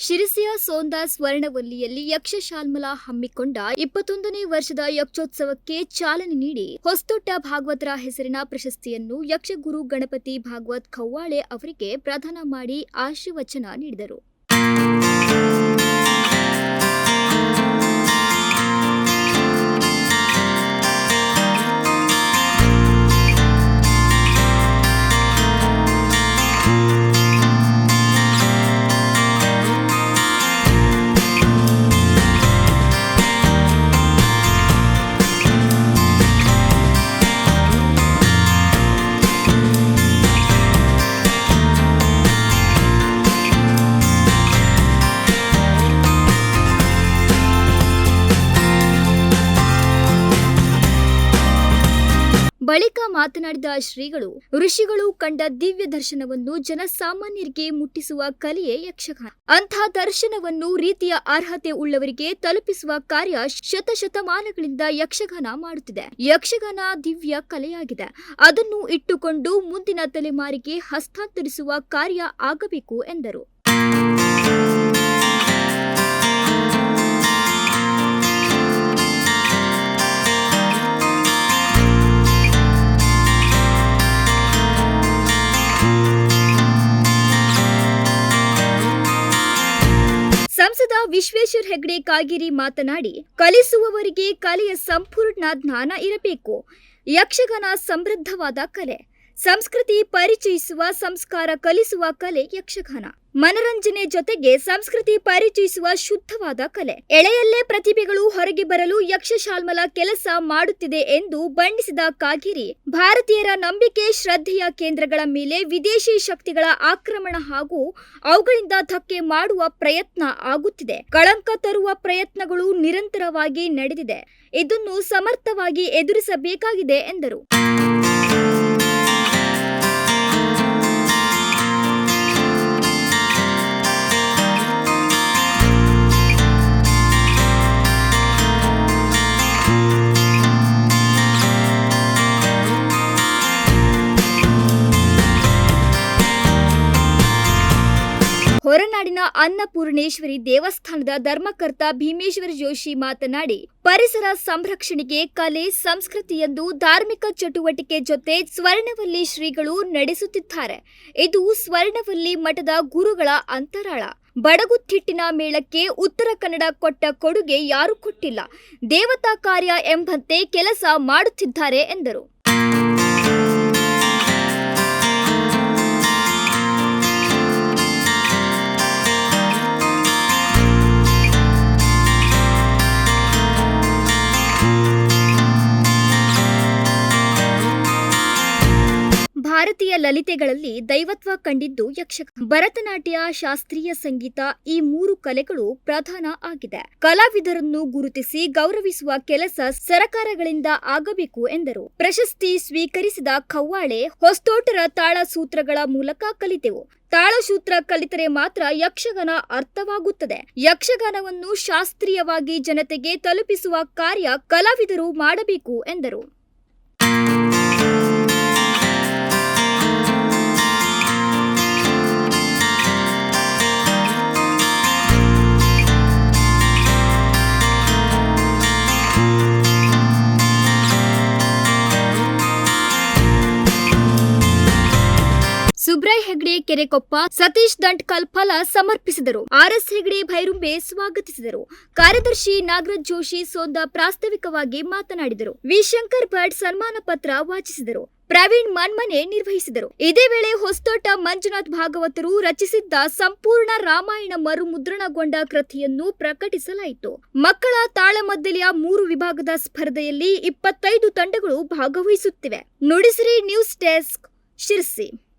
ಶಿರಸಿಯ ಸೋಂದ ಸ್ವರ್ಣವಲ್ಲಿಯಲ್ಲಿ ಯಕ್ಷಶಾಲ್ಮಲ ಹಮ್ಮಿಕೊಂಡ ಇಪ್ಪತ್ತೊಂದನೇ ವರ್ಷದ ಯಕ್ಷೋತ್ಸವಕ್ಕೆ ಚಾಲನೆ ನೀಡಿ ಹೊಸ್ತೊಟ್ಟ ಭಾಗವತರ ಹೆಸರಿನ ಪ್ರಶಸ್ತಿಯನ್ನು ಯಕ್ಷಗುರು ಗಣಪತಿ ಭಾಗವತ್ ಖವ್ವಾಳೆ ಅವರಿಗೆ ಪ್ರದಾನ ಮಾಡಿ ಆಶೀರ್ವಚನ ನೀಡಿದರು. ಬಳಿಕ ಮಾತನಾಡಿದ ಶ್ರೀಗಳು, ಋಷಿಗಳು ಕಂಡ ದಿವ್ಯ ದರ್ಶನವನ್ನು ಜನಸಾಮಾನ್ಯರಿಗೆ ಮುಟ್ಟಿಸುವ ಕಲೆಯೇ ಯಕ್ಷಗಾನ. ಅಂಥ ದರ್ಶನವನ್ನು ರೀತಿಯ ಅರ್ಹತೆ ಉಳ್ಳವರಿಗೆ ತಲುಪಿಸುವ ಕಾರ್ಯ ಶತಶತಮಾನಗಳಿಂದ ಯಕ್ಷಗಾನ ಮಾಡುತ್ತಿದೆ. ಯಕ್ಷಗಾನ ದಿವ್ಯ ಕಲೆಯಾಗಿದೆ. ಅದನ್ನು ಇಟ್ಟುಕೊಂಡು ಮುಂದಿನ ತಲೆಮಾರಿಗೆ ಹಸ್ತಾಂತರಿಸುವ ಕಾರ್ಯ ಆಗಬೇಕು ಎಂದರು. ಸಂಸದ ವಿಶ್ವೇಶ್ವರ್ ಹೆಗ್ಡೆ ಕಾಗೇರಿ ಮಾತನಾಡಿ, ಕಲಿಸುವವರಿಗೆ ಕಲೆಯ ಸಂಪೂರ್ಣ ಜ್ಞಾನ ಇರಬೇಕು. ಯಕ್ಷಗಾನ ಸಮೃದ್ಧವಾದ ಕಲೆ. ಸಂಸ್ಕೃತಿ ಪರಿಚಯಿಸುವ, ಸಂಸ್ಕಾರ ಕಲಿಸುವ ಕಲೆ ಯಕ್ಷಗಾನ. ಮನರಂಜನೆ ಜೊತೆಗೆ ಸಂಸ್ಕೃತಿ ಪರಿಚಯಿಸುವ ಶುದ್ಧವಾದ ಕಲೆ. ಎಳೆಯಲ್ಲೇ ಪ್ರತಿಭೆಗಳು ಹೊರಗೆ ಬರಲು ಯಕ್ಷಶಾಲ್ಮಲ ಕೆಲಸ ಮಾಡುತ್ತಿದೆ ಎಂದು ಬಣ್ಣಿಸಿದ ಕಾಗೇರಿ, ಭಾರತೀಯರ ನಂಬಿಕೆ ಶ್ರದ್ಧೆಯ ಕೇಂದ್ರಗಳ ಮೇಲೆ ವಿದೇಶಿ ಶಕ್ತಿಗಳ ಆಕ್ರಮಣ ಹಾಗೂ ಅವುಗಳಿಂದ ಧಕ್ಕೆ ಮಾಡುವ ಪ್ರಯತ್ನ ಆಗುತ್ತಿದೆ. ಕಳಂಕ ತರುವ ಪ್ರಯತ್ನಗಳು ನಿರಂತರವಾಗಿ ನಡೆದಿದೆ. ಇದನ್ನು ಸಮರ್ಥವಾಗಿ ಎದುರಿಸಬೇಕಾಗಿದೆ ಎಂದರು. ಅನ್ನಪೂರ್ಣೇಶ್ವರಿ ದೇವಸ್ಥಾನದ ಧರ್ಮಕರ್ತ ಭೀಮೇಶ್ವರ ಜೋಶಿ ಮಾತನಾಡಿ, ಪರಿಸರ ಸಂರಕ್ಷಣೆಗೆ ಕಲೆ, ಸಂಸ್ಕೃತಿ ಎಂದು ಧಾರ್ಮಿಕ ಚಟುವಟಿಕೆ ಜೊತೆ ಸ್ವರ್ಣವಲ್ಲಿ ಶ್ರೀಗಳು ನಡೆಸುತ್ತಿದ್ದಾರೆ. ಇದು ಸ್ವರ್ಣವಲ್ಲಿ ಮಠದ ಗುರುಗಳ ಅಂತರಾಳ. ಬಡಗುತ್ತಿಟ್ಟಿನ ಮೇಳಕ್ಕೆ ಉತ್ತರ ಕನ್ನಡ ಕೊಟ್ಟ ಕೊಡುಗೆ ಯಾರು ಕೊಟ್ಟಿಲ್ಲ. ದೇವತಾ ಕಾರ್ಯ ಎಂಬಂತೆ ಕೆಲಸ ಮಾಡುತ್ತಿದ್ದಾರೆ ಎಂದರು. ಭಾರತೀಯ ಲಲಿತೆಗಳಲ್ಲಿ ದೈವತ್ವ ಕಂಡಿದ್ದು ಯಕ್ಷಗಾನ ಭರತನಾಟ್ಯ, ಶಾಸ್ತ್ರೀಯ ಸಂಗೀತ ಈ ಮೂರು ಕಲೆಗಳು ಪ್ರಧಾನ ಆಗಿದೆ. ಕಲಾವಿದರನ್ನು ಗುರುತಿಸಿ ಗೌರವಿಸುವ ಕೆಲಸ ಸರಕಾರಗಳಿಂದ ಆಗಬೇಕು ಎಂದರು. ಪ್ರಶಸ್ತಿ ಸ್ವೀಕರಿಸಿದ ಕವ್ವಾಳೆ ಹೊಸ್ತೋಟರ ತಾಳ ಸೂತ್ರಗಳ ಮೂಲಕ ಕಲಿತೆವು. ತಾಳಸೂತ್ರ ಕಲಿತರೆ ಮಾತ್ರ ಯಕ್ಷಗಾನ ಅರ್ಥವಾಗುತ್ತದೆ. ಯಕ್ಷಗಾನವನ್ನು ಶಾಸ್ತ್ರೀಯವಾಗಿ ಜನತೆಗೆ ತಲುಪಿಸುವ ಕಾರ್ಯ ಕಲಾವಿದರು ಮಾಡಬೇಕು ಎಂದರು. ಹೆಗ್ಡೆ, ಕೆರೆಕೊಪ್ಪ, ಸತೀಶ್ ದಂಟ್ಕಲ್ ಫಲ ಸಮರ್ಪಿಸಿದರು. ಆರ್ಎಸ್ ಹೆಗ್ಡೆ, ಭೈರುಂಬೆ ಸ್ವಾಗತಿಸಿದರು. ಕಾರ್ಯದರ್ಶಿ ನಾಗರಾಜ್ ಜೋಶಿ ಸೋಂದ ಪ್ರಾಸ್ತಾವಿಕವಾಗಿ ಮಾತನಾಡಿದರು. ವಿ ಶಂಕರ್ ಭಟ್ ಸನ್ಮಾನ ಪತ್ರ ವಾಚಿಸಿದರು. ಪ್ರವೀಣ್ ಮನ್ಮನೆ ನಿರ್ವಹಿಸಿದರು. ಇದೇ ವೇಳೆ ಹೊಸ್ತೋಟ ಮಂಜುನಾಥ್ ಭಾಗವತರು ರಚಿಸಿದ್ದ ಸಂಪೂರ್ಣ ರಾಮಾಯಣ ಮರು ಮುದ್ರಣಗೊಂಡ ಕೃತಿಯನ್ನು ಪ್ರಕಟಿಸಲಾಯಿತು. ಮಕ್ಕಳ ತಾಳಮದ್ದಲೆಯ ಮೂರು ವಿಭಾಗದ ಸ್ಪರ್ಧೆಯಲ್ಲಿ ಇಪ್ಪತ್ತೈದು ತಂಡಗಳು ಭಾಗವಹಿಸುತ್ತಿವೆ. Nudisiri news desk Sirsi.